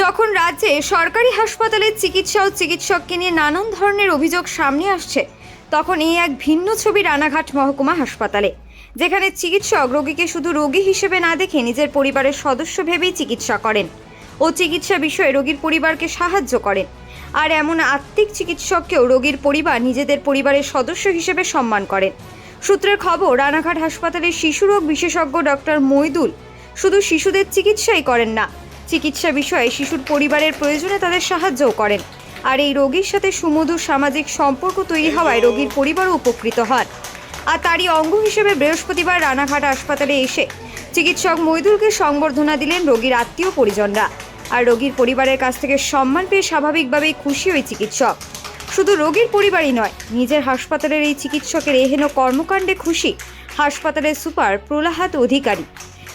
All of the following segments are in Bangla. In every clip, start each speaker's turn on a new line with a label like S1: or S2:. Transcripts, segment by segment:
S1: যখন রাজ্যে সরকারি হাসপাতালের চিকিৎসা ও চিকিৎসককে নিয়ে নানান ধরনের অভিযোগ সামনে আসছে, তখন এই এক ভিন্ন ছবি রানাঘাট মহকুমা হাসপাতালে, যেখানে চিকিৎসক রোগীকে শুধু রোগী হিসেবে না দেখে নিজের পরিবারের সদস্য ভেবেই চিকিৎসা করেন ও চিকিৎসা বিষয়ে রোগীর পরিবারকে সাহায্য করেন। আর এমন আত্মিক চিকিৎসককেও রোগীর পরিবার নিজেদের পরিবারের সদস্য হিসেবে সম্মান করেন। সূত্রের খবর, রানাঘাট হাসপাতালের শিশুরোগ বিশেষজ্ঞ ডক্টর মইদুল শুধু শিশুদের চিকিৎসাই করেন না চিকিৎসা বিষয়ে শিশুর পরিবারের প্রয়োজনে তাদের সাহায্যও করেন। আর এই রোগীর সাথে সুমধুর সামাজিক সম্পর্ক তৈরি হওয়ায় রোগীর পরিবারও উপকৃত হন। আর তারই অঙ্গ হিসেবে বৃহস্পতিবার রানাঘাট হাসপাতালে এসে চিকিৎসক মইদুলকে সংবর্ধনা দিলেন রোগীর আত্মীয় পরিজনরা। আর রোগীর পরিবারের কাছ থেকে সম্মান পেয়ে স্বাভাবিকভাবেই খুশি ওই চিকিৎসক। শুধু রোগীর পরিবারই নয়, নিজের হাসপাতালের এই চিকিৎসকের এহেন কর্মকাণ্ডে খুশি হাসপাতালের সুপার প্রলাহাত অধিকারী।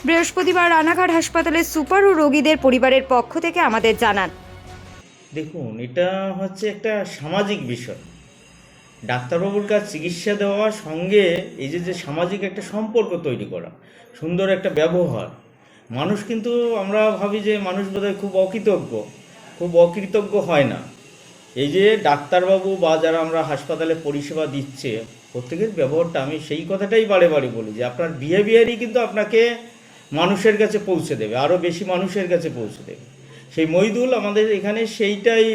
S1: বৃহস্পতিবার রানাঘাট হাসপাতালের সুপার ও রোগীদের পরিবারের পক্ষ থেকে আমাদের জানান।
S2: দেখুন, এটা হচ্ছে একটা সামাজিক বিষয়। ডাক্তারবাবুর কাছে চিকিৎসা দেওয়ার সঙ্গে এই যে যে সামাজিক একটা সম্পর্ক তৈরি করা, সুন্দর একটা ব্যবহার, মানুষ কিন্তু আমরা ভাবি যে মানুষ বোধহয় খুব অকৃতজ্ঞ খুব অকৃতজ্ঞ হয় না। এই যে ডাক্তারবাবু বা যারা আমরা হাসপাতালে পরিষেবা দিচ্ছে, প্রত্যেকের ব্যবহারটা আমি সেই কথাটাই বারে বারে বলি যে আপনার বিহেভিয়ারই কিন্তু আপনাকে মানুষের কাছে পৌঁছে দেবে আরও বেশি মানুষের কাছে পৌঁছে দেবে। সেই মইদুল আমাদের এখানে সেইটাই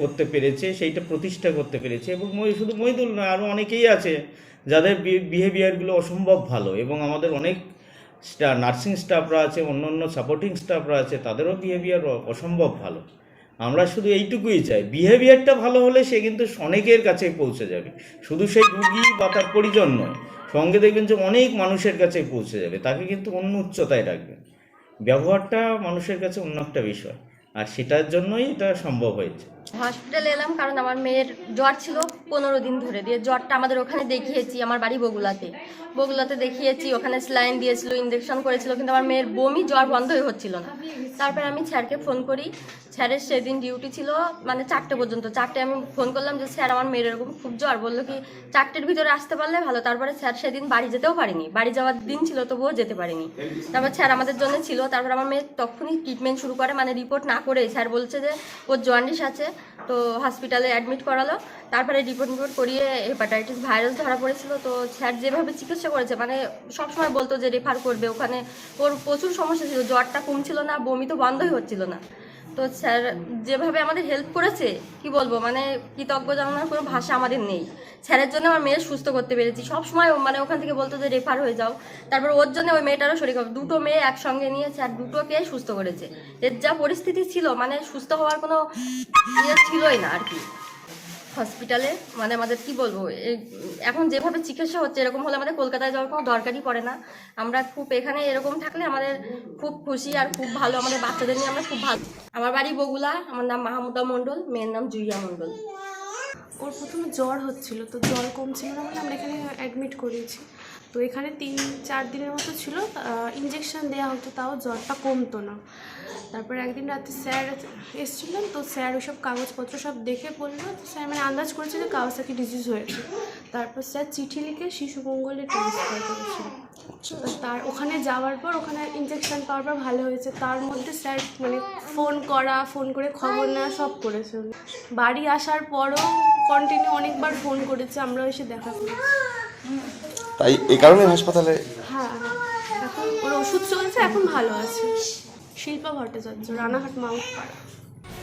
S2: করতে পেরেছে, সেইটা প্রতিষ্ঠা করতে পেরেছে এবং শুধু মইদুল না আরও অনেকেই আছে যাদের বিহেভিয়ারগুলো অসম্ভব ভালো এবং আমাদের অনেক নার্সিং স্টাফরা আছে অন্য অন্য সাপোর্টিং স্টাফরা আছে, তাদেরও বিহেভিয়ার অসম্ভব ভালো। আমরা শুধু এইটুকুই চাই বিহেভিয়ারটা ভালো হলে সে কিন্তু অনেকের কাছে পৌঁছে যাবে। শুধু সেই রুগী বা তার পরিজন নয় সঙ্গে দেখবেন যে অনেক মানুষের কাছে পৌঁছে যাবে। তাকে কিন্তু অন্য উচ্চতায় রাখবে ব্যবহারটা মানুষের কাছে অন্য একটা বিষয়। আর সেটার জন্যই এটা সম্ভব হয়েছে।
S3: হসপিটালে এলাম কারণ আমার মেয়ের জ্বর ছিল পনেরো দিন ধরে। দিয়ে জ্বরটা আমাদের ওখানে দেখিয়েছি, আমার বাড়ি বগুলাতে। বগুলাতে দেখিয়েছি, ওখানে স্লাইন দিয়েছিল ইঞ্জেকশন করেছিল, কিন্তু আমার মেয়ের বমি জ্বর বন্ধই হচ্ছিল না। তারপরে আমি স্যারকে ফোন করি, স্যারের সেদিন ডিউটি ছিল মানে চারটে পর্যন্ত। চারটে আমি ফোন করলাম যে, স্যার, আমার মেয়ের এরকম খুব জ্বর। বলল কি, চারটের ভিতরে আসতে পারলে ভালো। তারপরে স্যার সেদিন বাড়ি যেতেও পারিনি। বাড়ি যাওয়ার দিন ছিল, তবুও যেতে পারিনি। তারপর স্যার আমাদের জন্য ছিল, তারপর আমার মেয়ে তখনই ট্রিটমেন্ট শুরু করে মানে রিপোর্ট না করে। স্যার বলছে যে, ওর জন্ডিস আছে। তো হসপিটালে অ্যাডমিট করালো। তারপরে রিপোর্ট রিপোর্ট করিয়ে হেপাটাইটিস ভাইরাস ধরা পড়েছিল। তো স্যার যেভাবে চিকিৎসা করেছে মানে সবসময় বলতো যে রেফার করবে। ওখানে ওর প্রচুর সমস্যা ছিল, জ্বরটা কমছিল না, বমি তো বন্ধই হচ্ছিল না। তো স্যার, যেভাবে আমাদের হেল্প করেছে, কি বলব মানে কৃতজ্ঞ জানানোর কোনো ভাষা আমাদের নেই। স্যারের জন্য আমার মেয়ে সুস্থ করতে পেরেছি। সবসময় মানে ওখান থেকে বলতো যে রেফার হয়ে যাও। তারপর ওর জন্য ওই মেয়েটারও শরীর খারাপ। দুটো মেয়ে একসঙ্গে নিয়ে স্যার দুটোকে সুস্থ করেছে। এর যা পরিস্থিতি ছিল মানে সুস্থ হওয়ার কোনো ইয়ে ছিলই না আর কি। হসপিটালে মানে আমাদের কি বলব এখন যেভাবে চিকিৎসা হচ্ছে, এরকম হলে আমাদের কলকাতায় যাওয়ার কোনো দরকারই পড়ে না। আমরা খুব এখানে এরকম থাকলে আমাদের খুব খুশি আর খুব ভালো, আমাদের বাচ্চাদের নিয়ে আমরা খুব ভালো। আমার বাড়ি বগুলা আমার নাম মাহমুদা মণ্ডল, মেয়ের নাম জুইয়া মণ্ডল।
S4: ওর প্রথমে জ্বর হচ্ছিল, তো জ্বর কমছিল না আমরা এখানে অ্যাডমিট করিয়েছি। তো এখানে তিন, চার দিনের মতো ছিল ইঞ্জেকশন দেওয়া হতো, তাও জ্বরটা কমতো না। তারপর একদিন রাতে স্যার এসেছিলেন, তো স্যার ওইসব কাগজপত্র সব দেখে বলল, তো স্যার মানে আন্দাজ করেছে যে কাওয়াসাকি ডিজিজ হয়েছে। তারপর স্যার চিঠি লিখে শিশু মঙ্গলে ট্রান্সফার করেছিল। তার ওখানে যাওয়ার পর ওখানে ইঞ্জেকশন পাওয়ার পর ভালো হয়েছে। তার মধ্যে স্যার মানে ফোন করা ফোন করে খবর নেওয়া সব করেছে। বাড়ি আসার পরও কন্টিনিউ অনেকবার ফোন করেছে আমরা এসে দেখা করেছি।
S5: তাই এই কারণে হাসপাতালে
S4: হ্যাঁ এখন ওর ওষুধ চলছে এখন ভালো আছে। শিল্পা ভট্টাচার্য রানাঘাট মাউথ পাড়া।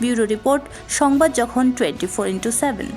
S6: ব্যুরো রিপোর্ট সংবাদ যখন টোয়েন্টি ফোর ইন্টু সেভেন